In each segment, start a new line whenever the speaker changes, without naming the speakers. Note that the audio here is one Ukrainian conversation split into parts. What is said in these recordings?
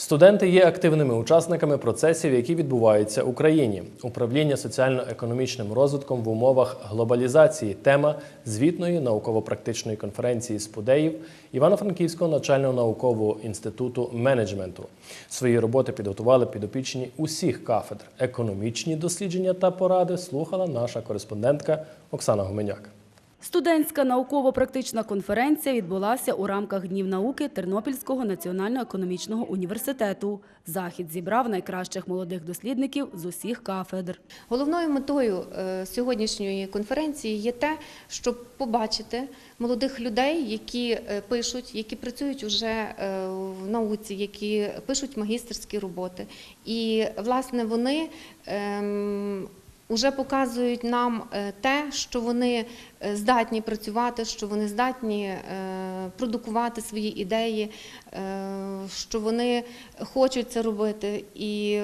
Студенти є активними учасниками процесів, які відбуваються в Україні. Управління соціально-економічним розвитком в умовах глобалізації. Тема звітної науково-практичної конференції спудеїв Івано-Франківського навчально-наукового інституту менеджменту. Свої роботи підготували підопічні усіх кафедр. Економічні дослідження та поради слухала наша кореспондентка Оксана Гуменяк.
Студентська науково-практична конференція відбулася у рамках Днів науки Тернопільського національно-економічного університету. Захід зібрав найкращих молодих дослідників з усіх кафедр.
Головною метою е, сьогоднішньої конференції є те, щоб побачити молодих людей, які е, пишуть, які працюють уже е, в науці, які пишуть магістерські роботи. І власне вони Уже показують нам е, те, що вони е, здатні працювати, що вони здатні е, продукувати свої ідеї, що вони хочуть це робити і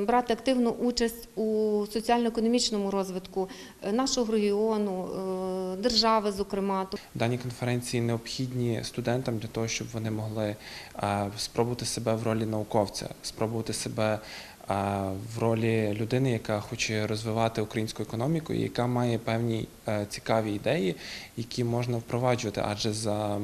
брати активну участь у соціально-економічному розвитку нашого регіону, держави, зокрема.
Дані конференції необхідні студентам для того, щоб вони могли спробувати себе в ролі науковця, спробувати себе в ролі людини, яка хоче розвивати українську економіку, і яка має певні е, цікаві ідеї, які можна впроваджувати, адже за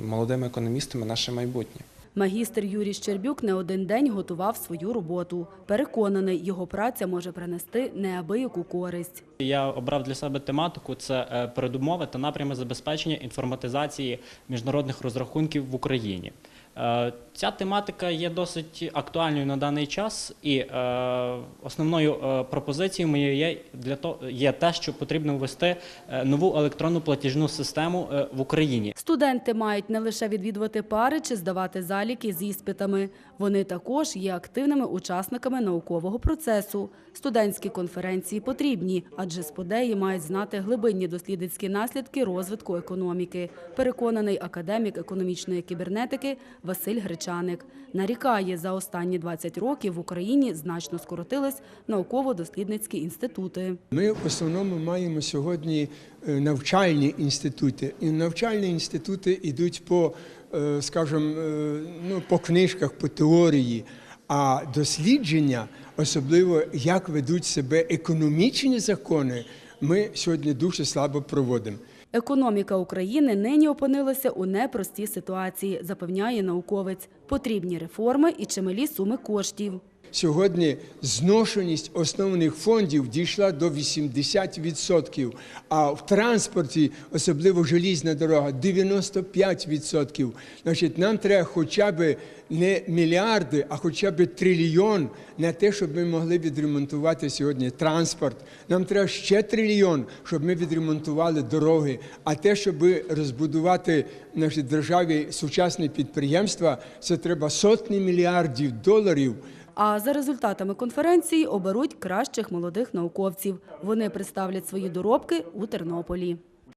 молодими економістами наше майбутнє.
Магістр Юрій Щербюк не один день готував свою роботу. Переконаний, його праця може принести неабияку користь.
Я обрав для себе тематику це е, передумови та напрями забезпечення інформатизації міжнародних розрахунків в Україні. Е, Ця тематика є досить актуальною на даний час, і е, основною е, пропозицією моєю є для того є те, що потрібно ввести нову електронну платіжну систему в Україні.
Студенти мають не лише відвідувати пари чи здавати заліки з іспитами. Вони також є активними учасниками наукового процесу. Студентські конференції потрібні, адже сподеї мають знати глибинні дослідницькі наслідки розвитку економіки. Переконаний академік економічної кібернетики Василь Гречаник. Нарікає, за останні 20 років в Україні значно скоротились науково-дослідницькі інститути.
Ми в основному маємо сьогодні е, навчальні інститути. І навчальні інститути йдуть по, е, скажімо, е, ну, по книжках, по теорії. А дослідження, особливо як ведуть себе економічні закони, ми сьогодні дуже слабо проводимо.
Економіка України нині опинилася у непростій ситуації, запевняє науковець. Потрібні реформи і чималі суми коштів.
Сьогодні зношеність основних фондів дійшла до 80%, а в транспорті, особливо желізна дорога, 95%. Значить, нам треба хоча б не мільярди, а хоча б трильйон на те, щоб ми могли відремонтувати сьогодні транспорт. Нам треба ще трильйон, щоб ми відремонтували дороги. А те, щоб розбудувати в нашій державі сучасні підприємства, це треба сотні мільярдів доларів.
А за результатами конференції оберуть кращих молодих науковців. Вони представлять свої доробки у Тернополі.